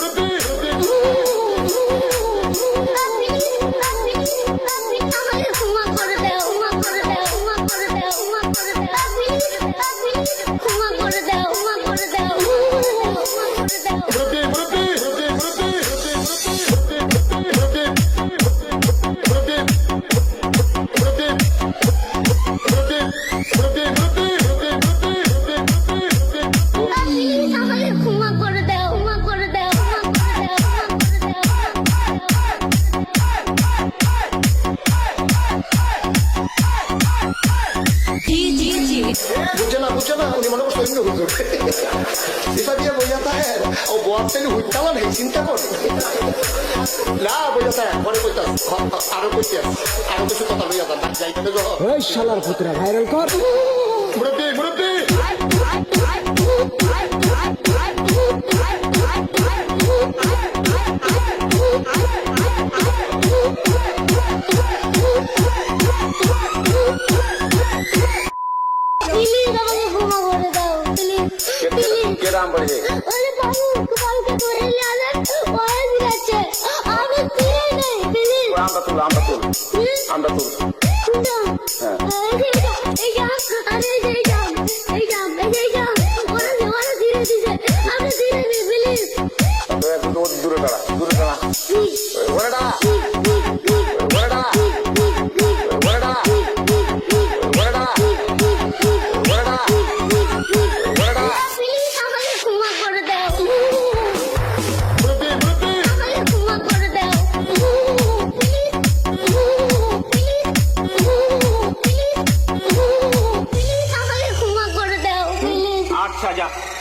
Ooh. না বুঝছে না উনি মনে করছে অন্য হুজুর এটা দিয়ে বইয়া থাকে ও বোয়ার তেলে হুইতালা নেই চিন্তা কর না বইয়া থাকে পরে কইতা আরও কইতে আরও কিছু কথা লইয়া যান যাইতে যখন ওই শালার পুত্রা ভাইরাল কর। মুরব্বী মুরব্বী। আমরা তুল আমরা তুল আমরা তুল দূরে দাঁড়া দূরে দাঁড়া ওরে দাঁড়া 下架。